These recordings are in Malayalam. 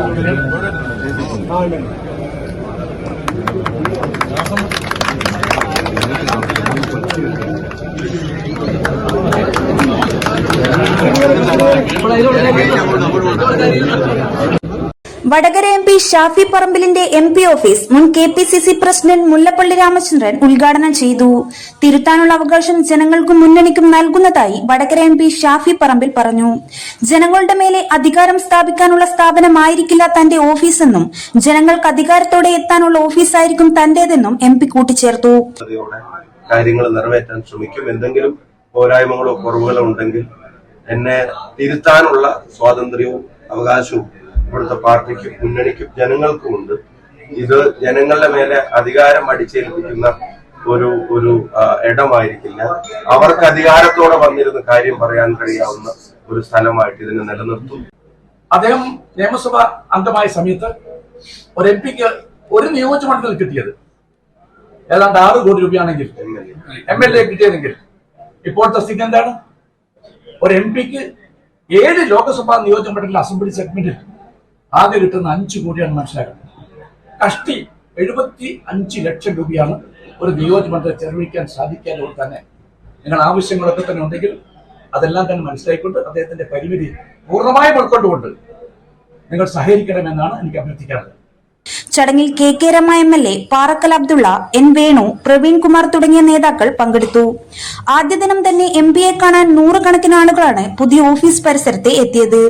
ഇവിടെ ഇതിലൂടെ വടകര എം പി ഷാഫി പറമ്പിലിന്റെ എം പി ഓഫീസ് മുൻ K P C C president Mullappally Ramachandran ഉദ്ഘാടനം ചെയ്തു. തിരുത്താനുള്ള അവകാശം ജനങ്ങൾക്കും മുന്നണിക്കും നൽകുന്നതായി വടകര എം പി ഷാഫി പറമ്പിൽ പറഞ്ഞു. ജനങ്ങളുടെ മേലെ അധികാരം സ്ഥാപിക്കാനുള്ള സ്ഥാപനമായിരിക്കില്ല തന്റെ ഓഫീസെന്നും ജനങ്ങൾക്ക് അധികാരത്തോടെ എത്താനുള്ള ഓഫീസായിരിക്കും തന്റേതെന്നും എം പി കൂട്ടിച്ചേർത്തു. കാര്യങ്ങൾ നിറവേറ്റാൻ ശ്രമിക്കും. എന്തെങ്കിലും പോരായ്മകളോ കുറവുകളോ ഉണ്ടെങ്കിൽ എന്നെ തിരുത്താനുള്ള സ്വാതന്ത്ര്യവും അവകാശവും ഇവിടുത്തെ പാർട്ടിക്കും മുന്നണിക്കും ജനങ്ങൾക്കുമുണ്ട് ഇത് ജനങ്ങളുടെ മേലെ അധികാരം അടിച്ചേൽപ്പിക്കുന്ന ഒരു ഒരു ഇടമായിരിക്കില്ല. അവർക്ക് അധികാരത്തോടെ വന്നിരുന്ന കാര്യം പറയാൻ കഴിയാവുന്ന ഒരു സ്ഥലമായിട്ട് ഇതിനെ നിലനിർത്തും. അദ്ദേഹം നിയമസഭ അംഗമായ സമയത്ത് ഒരു എം പിക്ക് ഒരു നിയോജകമണ്ഡലത്തിൽ കിട്ടിയത്. ഏതാണ്ട് ആറ് കോടി രൂപയാണെങ്കിൽ എം എൽ എ കിട്ടിയതെങ്കിൽ ഇപ്പോഴത്തെ സ്ഥിതി എന്താണ്? ഒരു എം പിക്ക് ഏഴ് ലോക്സഭാ നിയോജകമണ്ഡലത്തിൽ അസംബ്ലി സെഗ്മെന്റിൽ ആകെ കിട്ടുന്ന അഞ്ച് കോടിയാണ് മനസ്സിലാക്കുന്നത്. കഷ്ടി എഴുപത്തി അഞ്ച് ലക്ഷം രൂപയാണ് ഒരു നിയോജകമണ്ഡലം ചെലവഴിക്കാൻ സാധിക്കാത്തതുകൊണ്ട് തന്നെ. നിങ്ങൾ ആവശ്യങ്ങളൊക്കെ തന്നെ ഉണ്ടെങ്കിൽ അതെല്ലാം തന്നെ മനസ്സിലാക്കിക്കൊണ്ട് അദ്ദേഹത്തിന്റെ പരിമിതി പൂർണമായും ഉൾക്കൊണ്ടുകൊണ്ട് നിങ്ങൾ സഹകരിക്കണമെന്നാണ് എനിക്ക് അഭ്യർത്ഥിക്കാറുള്ളത് ചടങ്ങിൽ K K Rema M L A Parakkal Abdulla N Venu Praveen Kumar തുടങ്ങിയ നേതാക്കൾ പങ്കെടുത്തു. ആദ്യ ദിനം തന്നെ എം പിയെ കാണാൻ നൂറുകണക്കിന് ആളുകളാണ് പുതിയ ഓഫീസ് പരിസരത്ത് എത്തിയത്.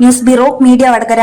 News bureau media Vadakara.